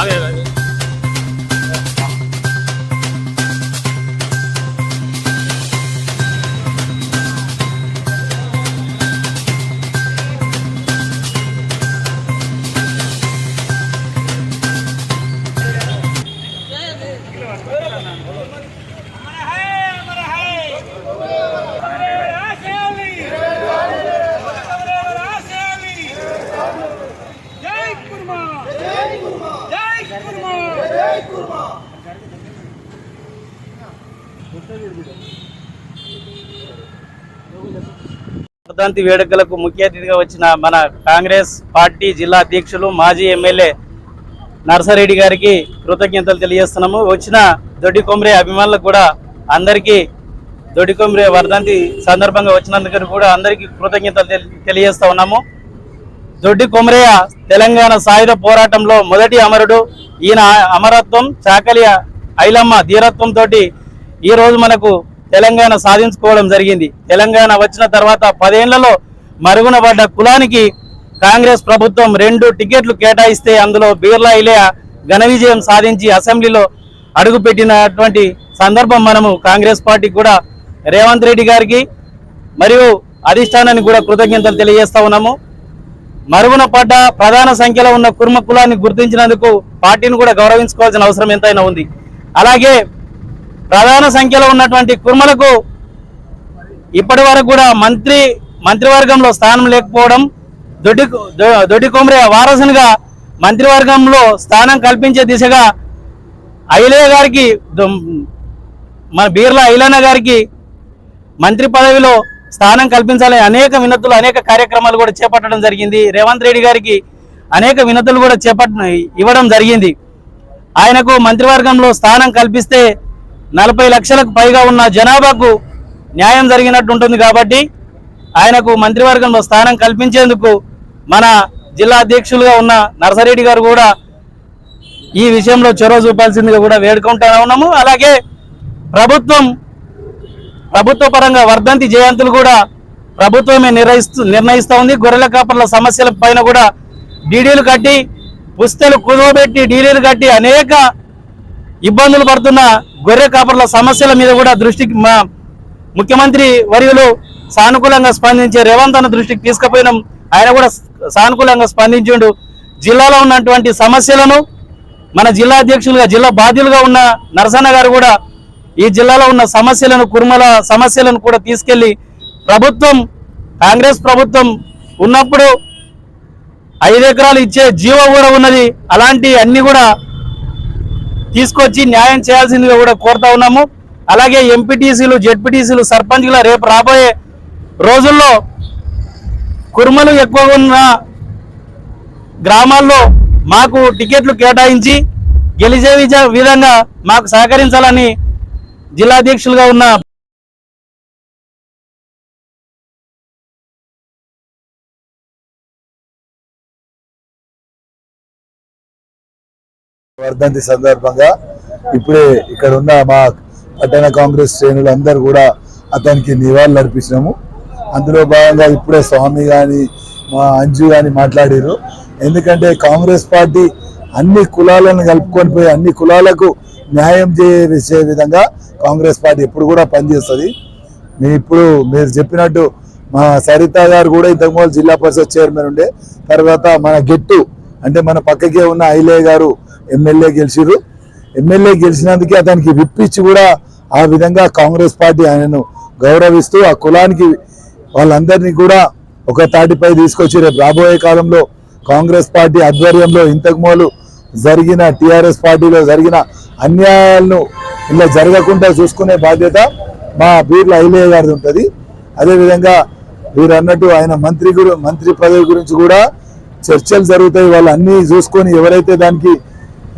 打脸了 వర్ధంతి వేడుకలకు ముఖ్య అతిథిగా వచ్చిన మన కాంగ్రెస్ పార్టీ జిల్లా అధ్యక్షులు మాజీ ఎమ్మెల్యే నర్సారెడ్డి గారికి కృతజ్ఞతలు తెలియజేస్తున్నాము. వచ్చిన దొడ్డి కొమ్రే అభిమానులకు కూడా అందరికీ దొడ్డి కొమ్రే వర్ధంతి సందర్భంగా వచ్చినందుకు కూడా అందరికీ కృతజ్ఞతలు తెలి- తెలియజేస్తా ఉన్నాము. దొడ్డి కొమరయ్య తెలంగాణ సాయుధ పోరాటంలో మొదటి అమరుడు. ఈయన అమరత్వం చాకలి ఐలమ్మ ధీరత్వం తోటి ఈ రోజు మనకు తెలంగాణ సాధించుకోవడం జరిగింది. తెలంగాణ వచ్చిన తర్వాత పదేళ్ళలో మరుగున పడ్డ కులానికి కాంగ్రెస్ ప్రభుత్వం రెండు టికెట్లు కేటాయిస్తే అందులో బీర్లా ఇలియా ఘన విజయం సాధించి అసెంబ్లీలో అడుగుపెట్టినటువంటి సందర్భం మనము కాంగ్రెస్ పార్టీ కూడా రేవంత్ రెడ్డి గారికి మరియు అధిష్టానానికి కూడా కృతజ్ఞతలు తెలియజేస్తా ఉన్నాము. మరుగున పడ్డ ప్రధాన సంఖ్యలో ఉన్న కుర్మ కులాన్ని గుర్తించినందుకు పార్టీని కూడా గౌరవించుకోవాల్సిన అవసరం ఎంతైనా ఉంది. అలాగే ప్రధాన సంఖ్యలో ఉన్నటువంటి కుర్మలకు ఇప్పటి వరకు కూడా మంత్రి మంత్రివర్గంలో స్థానం లేకపోవడం దొడ్డి దొ- దొడ్డి కుమరే వారసునిగా మంత్రివర్గంలో స్థానం కల్పించే దిశగా ఐలయ్య గారికి మన బీర్లా ఐలన్న గారికి మంత్రి పదవిలో స్థానం కల్పించాలని అనేక వినతులు అనేక కార్యక్రమాలు కూడా చేపట్టడం జరిగింది. రేవంత్ రెడ్డి గారికి అనేక వినతులు కూడా చేపట్ ఇవ్వడం జరిగింది. ఆయనకు మంత్రివర్గంలో స్థానం కల్పిస్తే నలభై లక్షలకు పైగా ఉన్న జనాభాకు న్యాయం జరిగినట్టు ఉంటుంది కాబట్టి ఆయనకు మంత్రివర్గంలో స్థానం కల్పించేందుకు మన జిల్లా అధ్యక్షులుగా ఉన్న నర్సరెడ్డి గారు కూడా ఈ విషయంలో చొరవ చూపాల్సిందిగా కూడా వేడుకుంటా ఉన్నాము. అలాగే ప్రభుత్వం ప్రభుత్వ పరంగా వర్ధంతి జయంతులు కూడా ప్రభుత్వమే నిర్వహిస్తూ నిర్ణయిస్తూ ఉంది. గొర్రెల కాపర్ల సమస్యల పైన కూడా డీడీలు కట్టి పుస్తలు కుదవబెట్టి డీడీలు కట్టి అనేక ఇబ్బందులు పడుతున్న గొర్రె కాపర్ల సమస్యల మీద కూడా దృష్టికి మా ముఖ్యమంత్రి వర్యులు సానుకూలంగా స్పందించే రేవంత్ అన్న దృష్టికి తీసుకుపోయినాం. ఆయన కూడా సానుకూలంగా స్పందించిండు. జిల్లాలో ఉన్నటువంటి సమస్యలను మన జిల్లా అధ్యక్షులుగా జిల్లా బాధ్యులుగా ఉన్న నరసన్న గారు కూడా ఈ జిల్లాలో ఉన్న సమస్యలను కుర్మల సమస్యలను కూడా తీసుకెళ్ళి ప్రభుత్వం కాంగ్రెస్ ప్రభుత్వం ఉన్నప్పుడు ఐదు ఎకరాలు ఇచ్చే జీవో కూడా ఉన్నది. అలాంటి అన్ని కూడా తీసుకొచ్చి న్యాయం చేయాల్సిందిగా కూడా కోరుతా ఉన్నాము. అలాగే ఎంపీటీసీలు జెడ్పీటీసీలు సర్పంచ్ల రేపు రాబోయే రోజుల్లో కుర్మలు ఎక్కువగా ఉన్న గ్రామాల్లో మాకు టికెట్లు కేటాయించి గెలిచే విధంగా మాకు సహకరించాలని జిల్లా అధ్యక్షులుగా ఉన్న వర్ధంతి సందర్భంగా ఇప్పుడే ఇక్కడ ఉన్న మా పట్టణ కాంగ్రెస్ శ్రేణులు అందరూ కూడా అతనికి నివాళులు అర్పించినాము. అందులో భాగంగా ఇప్పుడే స్వామి కానీ మా అంజు కానీ మాట్లాడారు ఎందుకంటే కాంగ్రెస్ పార్టీ అన్ని కులాలను కలుపుకొని పోయి అన్ని కులాలకు న్యాయం చేసే విధంగా కాంగ్రెస్ పార్టీ ఎప్పుడు కూడా పనిచేస్తుంది. మీ ఇప్పుడు మీరు చెప్పినట్టు మా సరిత గారు కూడా ఇంతకుముందు జిల్లా పరిషత్ చైర్మన్ ఉండే. తర్వాత మన గెట్టు అంటే మన పక్కకే ఉన్న ఐలే గారు ఎమ్మెల్యే గెలిచిరు ఎమ్మెల్యే గెలిచినందుకే అతనికి విప్పించి కూడా ఆ విధంగా కాంగ్రెస్ పార్టీ ఆయనను గౌరవిస్తూ ఆ కులానికి వాళ్ళందరినీ కూడా ఒక తాటిపై తీసుకొచ్చి రేపు రాబోయే కాలంలో కాంగ్రెస్ పార్టీ ఆధ్వర్యంలో ఇంతకుమూలు జరిగిన టీఆర్ఎస్ పార్టీలో జరిగిన అన్యాయాలను ఇలా జరగకుండా చూసుకునే బాధ్యత మా బీర్ల ఐలయ్య గారిది ఉంటుంది. అదేవిధంగా మీరు అన్నట్టు ఆయన మంత్రి గురు మంత్రి పదవి గురించి కూడా చర్చలు జరుగుతాయి. వాళ్ళు అన్ని చూసుకొని ఎవరైతే దానికి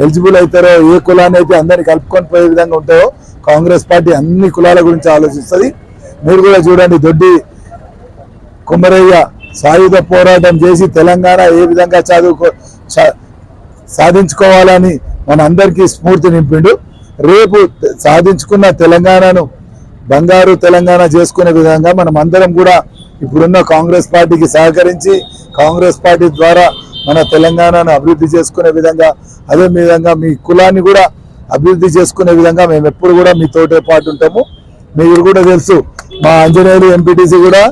ఎలిజిబుల్ అవుతారో ఏ కులాన్ని అయితే అందరిని కలుపుకొని పోయే విధంగా ఉంటాయో కాంగ్రెస్ పార్టీ అన్ని కులాల గురించి ఆలోచిస్తుంది. మీరు కూడా చూడండి దొడ్డి కుమ్మరయ్య సాయుధ పోరాటం చేసి తెలంగాణ ఏ విధంగా చదువుకో సాధించుకోవాలని మన అందరికీ స్ఫూర్తి నింపిండు. రేపు సాధించుకున్న తెలంగాణను బంగారు తెలంగాణ చేసుకునే విధంగా మనం అందరం కూడా ఇప్పుడున్న కాంగ్రెస్ పార్టీకి సహకరించి కాంగ్రెస్ పార్టీ ద్వారా మన తెలంగాణను అభివృద్ధి చేసుకునే విధంగా అదే విధంగా మీ కులాన్ని కూడా అభివృద్ధి చేసుకునే విధంగా మేము ఎప్పుడు కూడా మీతోటే పాటు ఉంటాము. మీరు కూడా తెలుసు మా అంజనేయులు ఎంపీటీసీ కూడా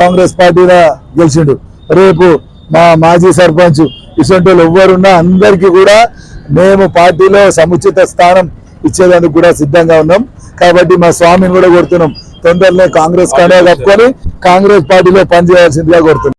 కాంగ్రెస్ పార్టీలో గెలిచిండు. రేపు మా మాజీ సర్పంచ్ ఇటువంటి వాళ్ళు ఎవ్వరున్నా అందరికీ కూడా మేము పార్టీలో సముచిత స్థానం ఇచ్చేదానికి కూడా సిద్ధంగా ఉన్నాం. కాబట్టి మా స్వామిని కూడా కోరుతున్నాం తొందరలో కాంగ్రెస్ కంటే కప్పుకొని కాంగ్రెస్ పార్టీలో పనిచేయాల్సిందిగా కోరుతున్నాం.